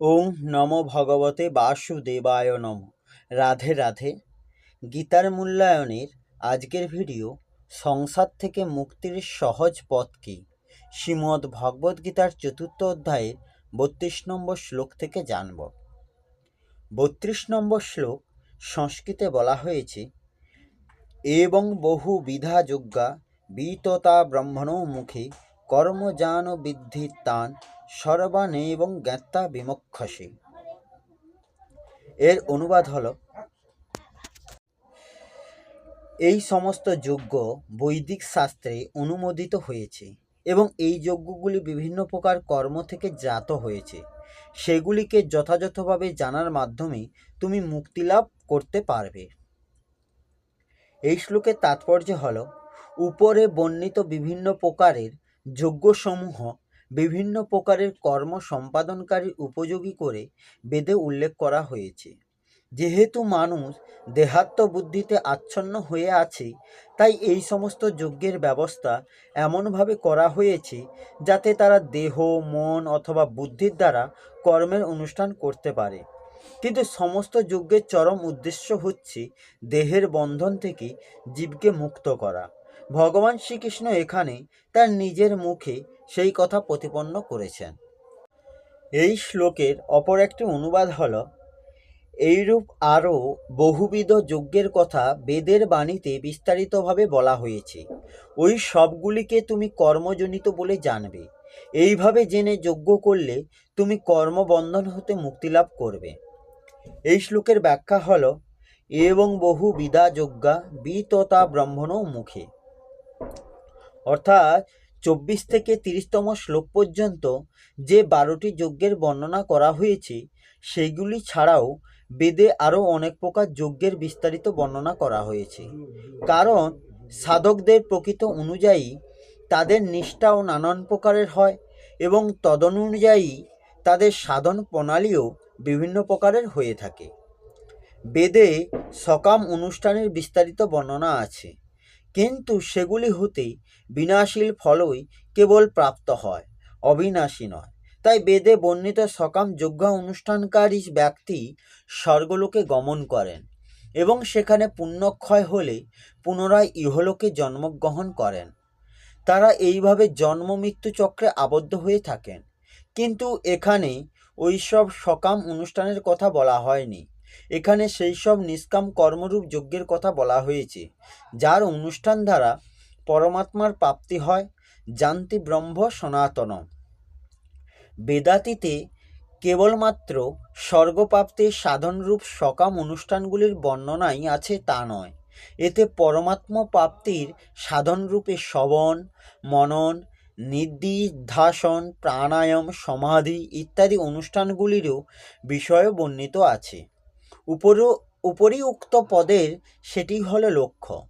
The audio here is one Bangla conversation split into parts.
ওম নমো ভগবতে বাসুদেবায় নম। রাধে রাধে। গীতার মূল্যায়নের আজকের ভিডিও সংসার থেকে মুক্তির সহজ পথ কী? শ্রীমদ্ ভগবদ্ গীতার চতুর্থ অধ্যায়ের বত্রিশ নম্বর শ্লোক থেকে জানব। বত্রিশ নম্বর শ্লোক সংস্কৃতে বলা হয়েছে, এবং বহু বিধা যজ্ঞা বিততা ব্রহ্মণো মুখে কর্মজান বিদ্ধি তান সর্বানেবং জ্ঞাতা বিমক্ষসে। এর অনুবাদ হলো, এই সমস্ত যজ্ঞ বৈদিক শাস্ত্রে অনুমোদিত হয়েছে এবং এই যজ্ঞগুলি বিভিন্ন প্রকার কর্ম থেকে জাত হয়েছে। সেগুলিকে যথাযথভাবে জানার মাধ্যমে তুমি মুক্তিলাভ করতে পারবে। এই শ্লোকের তাৎপর্য হল, উপরে বর্ণিত বিভিন্ন প্রকারের যজ্ঞসমূহ বিভিন্ন প্রকারের কর্ম সম্পাদনকারী উপযোগী করে বেদে উল্লেখ করা হয়েছে। যেহেতু মানুষ দেহাত্ম বুদ্ধিতে আচ্ছন্ন হয়ে আছে, তাই এই সমস্ত যজ্ঞের ব্যবস্থা এমনভাবে করা হয়েছে যাতে তারা দেহ, মন অথবা বুদ্ধির দ্বারা কর্মের অনুষ্ঠান করতে পারে। কিন্তু সমস্ত যজ্ঞের চরম উদ্দেশ্য হচ্ছে দেহের বন্ধন থেকে জীবকে মুক্ত করা। ভগবান শ্রীকৃষ্ণ এখানে তার নিজের মুখে সেই কথা প্রতিপন্ন করেছেন। এই শ্লোকের অপর একটি অনুবাদ হল, এইরূপ আরও বহুবিধ যজ্ঞের কথা বেদের বাণীতে বিস্তারিতভাবে বলা হয়েছে। ওই সবগুলিকে তুমি কর্মজনিত বলে জানবে। এইভাবে জেনে যজ্ঞ করলে তুমি কর্মবন্ধন হতে মুক্তিলাভ করবে। এই শ্লোকের ব্যাখ্যা হল, এবং বহু বিদা যজ্ঞা বিততা ব্রহ্মণ মুখে। অর্থাৎ চব্বিশ থেকে তিরিশতম শ্লোক পর্যন্ত যে বারোটি যজ্ঞের বর্ণনা করা হয়েছে সেগুলি ছাড়াও বেদে আরও অনেক প্রকার যজ্ঞের বিস্তারিত বর্ণনা করা হয়েছে। কারণ সাধকদের প্রকৃত অনুযায়ী তাদের নিষ্ঠাও নানান প্রকারের হয় এবং তদনুযায়ী তাদের সাধন প্রণালীও বিভিন্ন প্রকারের হয়ে থাকে। বেদে সকাম অনুষ্ঠানের বিস্তারিত বর্ণনা আছে। কিন্তু সেগুলি হতে বিনাশীল ফলই কেবল প্রাপ্ত হয়, অবিনাশী নয়। তাই বেদে বর্ণিত সকাম যজ্ঞ অনুষ্ঠানকারী ব্যক্তি স্বর্গলোকে গমন করেন এবং সেখানে পুণ্যক্ষয় হলে পুনরায় ইহলোকে জন্মগ্রহণ করেন। তারা এইভাবে জন্ম মৃত্যু চক্রে আবদ্ধ হয়ে থাকেন। কিন্তু এখানে ওইসব সকাম অনুষ্ঠানের কথা বলা হয়নি। এখানে সেই সব নিষ্কাম কর্মরূপ যজ্ঞের কথা বলা হয়েছে, যার অনুষ্ঠান দ্বারা পরমাত্মার প্রাপ্তি হয়, জান্তি ব্রহ্ম সনাতন। বেদাতিতে কেবলমাত্র স্বর্গপ্রাপ্তির সাধনরূপ সকাম অনুষ্ঠানগুলির বর্ণনাই আছে তা নয়। এতে পরমাত্মা প্রাপ্তির সাধনরূপে শ্রবণ, মনন, নির্দিধাসন, প্রাণায়াম, সমাধি ইত্যাদি অনুষ্ঠানগুলিরও বিষয় বর্ণিত আছে। উপরও উপরিউক্ত পদের সেটি হলো লক্ষ্য।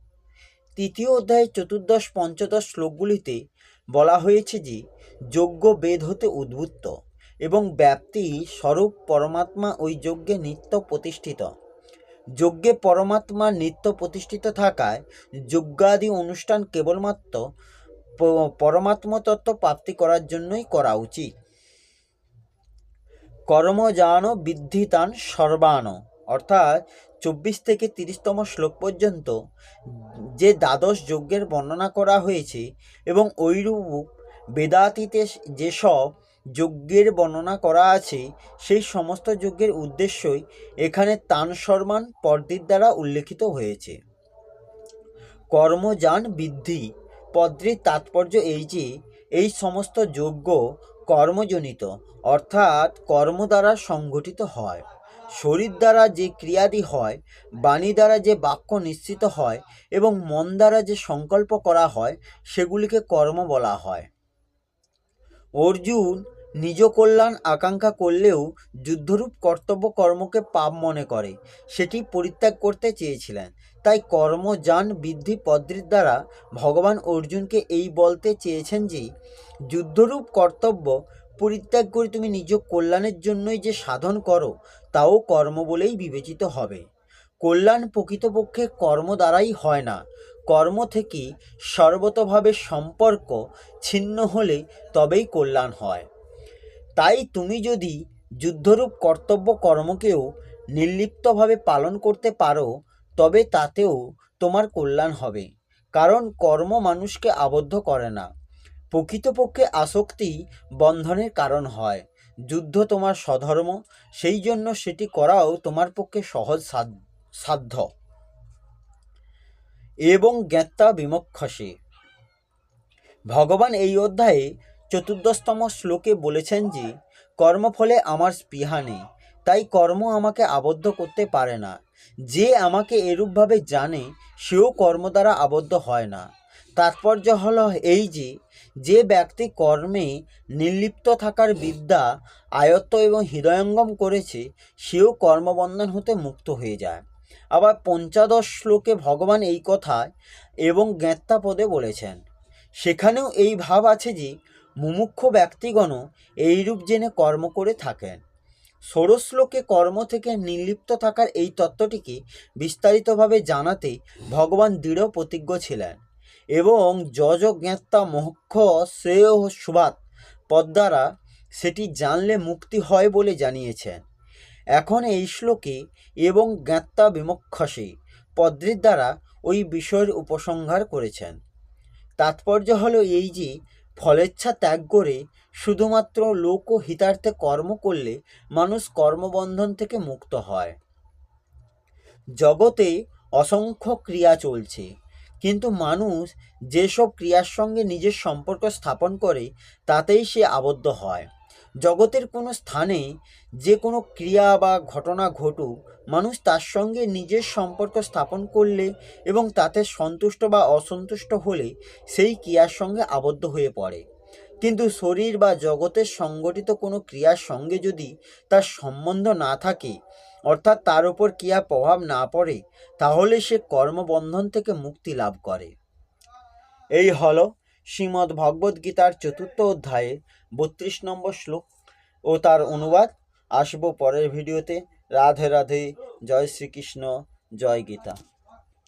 তৃতীয় অধ্যায়ের চতুর্দশ, পঞ্চদশ শ্লোকগুলিতে বলা হয়েছে যে, যজ্ঞ বেদ হতে উদ্ভূত এবং ব্যাপ্তি স্বরূপ পরমাত্মা ওই যজ্ঞে নিত্য প্রতিষ্ঠিত। যজ্ঞে পরমাত্মা নিত্য প্রতিষ্ঠিত থাকায় যজ্ঞাদি অনুষ্ঠান কেবলমাত্র পরমাত্ম তত্ত্ব প্রাপ্তি করার জন্যই করা উচিত। কর্মজান বিদ্ধিতান সর্বান অর্থাৎ চব্বিশ থেকে তিরিশতম শ্লোক পর্যন্ত যে দ্বাদশ যজ্ঞের বর্ণনা করা হয়েছে এবং ঐরূপ বেদাতীতে যেসব যজ্ঞের বর্ণনা করা আছে, সেই সমস্ত যজ্ঞের উদ্দেশ্যই এখানে তান সরমান পদ্মের দ্বারা উল্লেখিত হয়েছে। কর্মযান বৃদ্ধি পদ্মের তাৎপর্য এই যে, এই সমস্ত যজ্ঞ কর্মজনিত, অর্থাৎ কর্ম দ্বারা সংগঠিত হয়। শরীর দ্বারা যে ক্রিয়াদি হয়, বাণী দ্বারা যে বাক্য নিশ্চিত হয় এবং মন দ্বারা যে সংকল্প করা হয়, সেগুলিকে কর্ম বলা হয়। অর্জুন নিজ কল্যাণ আকাঙ্ক্ষা করলেও যুদ্ধরূপ কর্তব্য কর্মকে পাপ মনে করে, সেটি পরিত্যাগ করতে চেয়েছিলেন। তাই কর্মযান বৃদ্ধি পদ্রির দ্বারা ভগবান অর্জুনকে এই বলতে চেয়েছেন যে, যুদ্ধরূপ কর্তব্য পরিত্যাগ করে তুমি নিজ কল্যাণের জন্যই যে সাধন করো, তাও কর্ম বলেই বিবেচিত হবে। কল্যাণ প্রকৃতপক্ষে কর্ম দ্বারাই হয় না। কর্ম থেকে সর্বতভাবে সম্পর্ক ছিন্ন হলে তবেই কল্যাণ হয়। তাই তুমি যদি যুদ্ধরূপ কর্তব্য কর্মকেও নির্লিপ্তভাবে পালন করতে পারো, তবে তাতেও তোমার কল্যাণ হবে। কারণ কর্ম মানুষকে আবদ্ধ করে না। প্রকৃতপক্ষে আসক্তি বন্ধনের কারণ হয়। যুদ্ধ তোমার স্বধর্ম, সেই জন্য সেটি করাও তোমার পক্ষে সহজ সাধ- সাধ্য। এবং জ্ঞাতা বিমক্ষসে। ভগবান এই অধ্যায়ে চতুর্দশতম শ্লোকে বলেছেন যে, কর্মফলে আমার স্পৃহা নেই, তাই কর্ম আমাকে আবদ্ধ করতে পারে না। যে আমাকে এরূপভাবে জানে, সেও কর্ম দ্বারা আবদ্ধ হয় না। তাৎপর্য হলো এই যে যে ব্যক্তি কর্মে নির্লিপ্ত থাকার বিদ্যা, আয়ত্ত এবং হৃদয়ঙ্গম করেছে, সেও কর্মবন্ধন হতে মুক্ত হয়ে যায়। আবার পঞ্চাদশ শ্লোকে ভগবান এই কথা এবং জ্ঞাত্তা পদে বলেছেন। সেখানেও এই ভাব আছে যে, মুমুক্ষ ব্যক্তিগণও এইরূপ জেনে কর্ম করে থাকেন। ষোড়শ শ্লোকে কর্ম থেকে নির্লিপ্ত থাকার এই তত্ত্বটিকে বিস্তারিতভাবে জানাতে ভগবান দৃঢ় প্রতিজ্ঞ ছিলেন। এবং যজ জ্ঞাত্তা মোক্ষ শ্রেয় সুবাত পদ দ্বারা সেটি জানলে মুক্তি হয় বলে জানিয়েছেন। এখন এই শ্লোকে এবং জ্ঞাত্তা বিমক্ষসে পদ্মের দ্বারা ওই বিষয়ের উপসংহার করেছেন। তাৎপর্য হলো এই যে, ফলেচ্ছা ত্যাগ করে শুধুমাত্র লোক ও হিতার্থে কর্ম করলে মানুষ কর্মবন্ধন থেকে মুক্ত হয়। জগতে অসংখ্য ক্রিয়া চলছে। কিন্তু মানুষ যেসব ক্রিয়ার সঙ্গে নিজের সম্পর্ক স্থাপন করে, তাতেই সে আবদ্ধ হয়। জগতের কোনো স্থানে যে কোনো ক্রিয়া বা ঘটনা ঘটুক, মানুষ তার সঙ্গে নিজের সম্পর্ক স্থাপন করলে এবং তাতে সন্তুষ্ট বা অসন্তুষ্ট হলে সেই ক্রিয়ার সঙ্গে আবদ্ধ হয়ে পড়ে। কিন্তু শরীর বা জগতের সংগঠিত কোনো ক্রিয়ার সঙ্গে যদি তার সম্বন্ধ না থাকে, অর্থাৎ তার উপর ক্রিয়া প্রভাব না পড়ে, তাহলে সে কর্মবন্ধন থেকে মুক্তি লাভ করে। এই হল শ্রীমদ্ ভগবদ্ গীতার চতুর্থ অধ্যায়ে বত্রিশ নম্বর শ্লোক ও তার অনুবাদ। আসব পরের ভিডিওতে। রাধে রাধে। জয় শ্রীকৃষ্ণ। জয় গীতা।